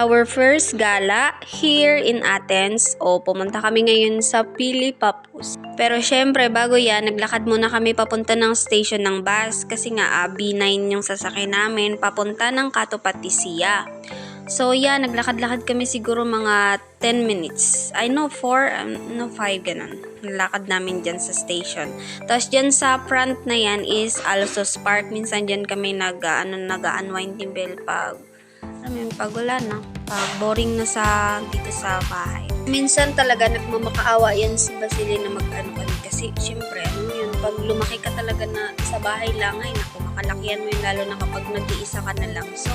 our first gala here in Athens. O, pumunta kami ngayon sa Pili. Pero syempre, bago yan, naglakad muna kami papunta ng station ng bus kasi nga ah, B9 yung sasakay namin papunta ng Katopatisia. So, yeah, naglakad-lakad kami siguro mga 10 minutes. I know 4, um, no 5, ganun. Nalakad namin dyan sa station. Tapos dyan sa front na yan is Alsos Park. Minsan dyan kami nag, ah, ano, nag-unwind din bell pag, yun, pag wala na. Pag boring na sa, dito sa bahay. Minsan talaga nagmamakaawa yan si Basili na mag-ano kami. Kasi, syempre, ano yun, pag lumaki ka talaga na sa bahay lang, ay naku, makalakihan mo yun, lalo na kapag nag-iisa ka na lang. So,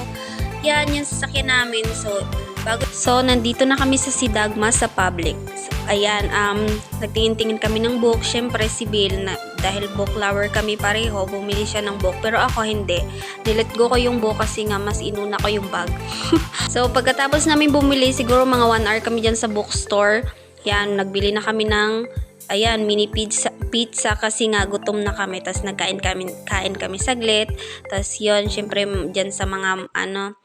yan yung sasakyan namin. So, bago, so nandito na kami sa Sidagma sa public. So, ayan, um, nagtingin-tingin kami ng book. Syempre, si Bill, na, dahil book lover kami pareho, bumili siya ng book. Pero ako hindi. Nilet go ko yung book kasi nga mas inuna ko yung bag. so, pagkatapos namin bumili, siguro mga 1 hour kami dyan sa bookstore. Yan, nagbili na kami ng ayan, mini pizza, pizza kasi nga gutom na kami. Tapos nagkain kami, kain kami saglit. Tapos yun, syempre, dyan sa mga, ano,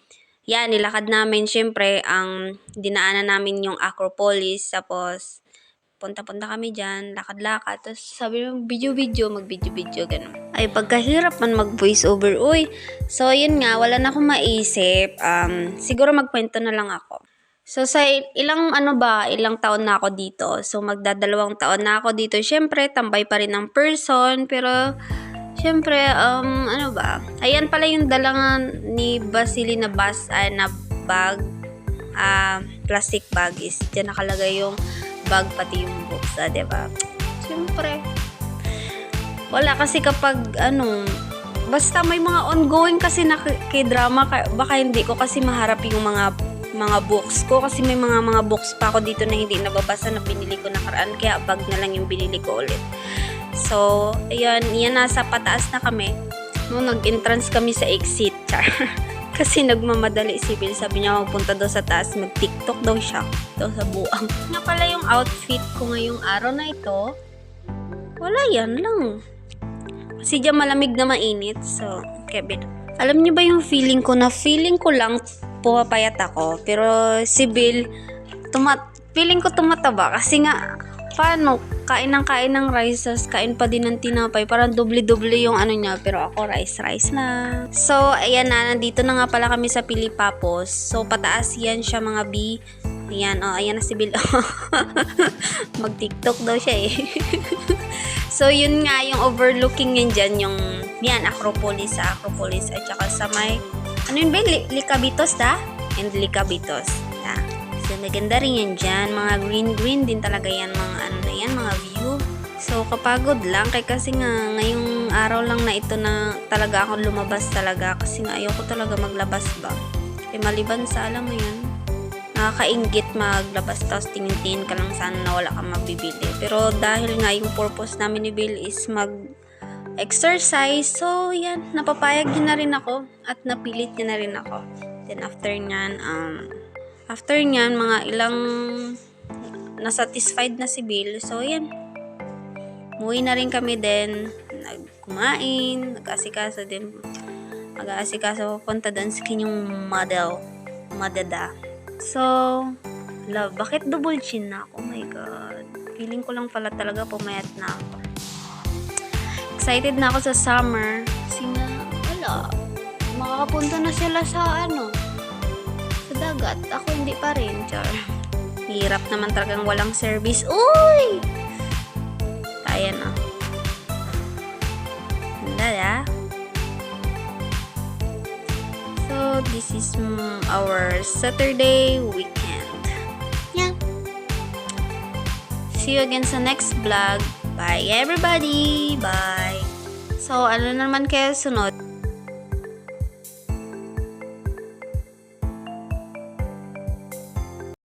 yan, nilakad namin, syempre, ang dinaanan namin yung Acropolis. Tapos, punta-punta kami dyan, lakad-lakad. Tapos sabi mo, video-video, mag-video-video, ganun. Ay, pagkahirap man mag-voice over, uy. So, yun nga, wala na akong maisip. Um, siguro magkwento na lang ako. So, sa il- ilang ano ba, ilang taon na ako dito. So, magdadalawang taon na ako dito. Siyempre, tambay pa rin ang person. Pero, siyempre, um, ano ba? Ayan pala yung dalangan ni Basili na bus, ay, na bag. ah plastic bag is dyan nakalagay yung bag pati yung books, ah, diba? Siyempre. Wala kasi kapag, ano, basta may mga ongoing kasi na kay drama baka hindi ko kasi maharap yung mga mga books ko kasi may mga mga books pa ako dito na hindi nababasa na binili ko nakaraan kaya bag na lang yung binili ko ulit. So, ayun, yan nasa pataas na kami. No, nag-entrance kami sa exit. Char. Kasi nagmamadali si Bill. Sabi niya magpunta daw sa taas, mag-tiktok daw siya. Daw sa buang. Nga pala yung outfit ko ngayong araw na ito. Wala yan lang. Kasi dyan malamig na mainit. So, Kevin. Alam niyo ba yung feeling ko na feeling ko lang pumapayat ako. Pero si Bill, tumat feeling ko tumataba. Kasi nga, paano, kain ng kain ng rice, tas kain pa din ng tinapay. Parang doble-doble yung ano niya. Pero ako, rice-rice lang. So, ayan na, nandito na nga pala kami sa Pilipapos. So, pataas yan siya mga B. Ayan, oh, ayan na si Bill. Mag-tiktok daw siya eh. So, yun nga, yung overlooking yun dyan, yung, yan, Acropolis sa Acropolis, at saka sa may, ano yun ba, Li- Licabitos, da? And Licabitos, da. So, maganda rin yan dyan, mga green-green din talaga yan, mga ano na yan, mga view. So, kapagod lang, kay kasi nga, ngayong araw lang na ito na talaga ako lumabas talaga, kasi nga ayoko talaga maglabas ba. Eh, maliban sa, alam mo yun, nakakaingit maglabas tapos tingin-tingin ka lang sana na wala kang mabibili. Pero dahil nga yung purpose namin ni Bill is mag exercise, so yan, napapayag niya na rin ako at napilit niya na rin ako. Then after nyan, um, after nyan, mga ilang nasatisfied na si Bill. So yan, Muwi na rin kami din, nagkumain, nag-asikaso din, mag-aasikaso punta doon sa kanyang model, madada. So, love, bakit double chin na ako? Oh my God. Feeling ko lang pala talaga pumayat na ako. Excited na ako sa summer. Kasi nga, wala. Makakapunta na sila sa ano, dagat. Ako hindi pa rin, char. Hirap naman talagang walang service. Uy! Ayan na. Ganda ya. So, this is our Saturday weekend. Yeah. See you again sa next vlog. Bye everybody! Bye! So, ano naman kaya sunod?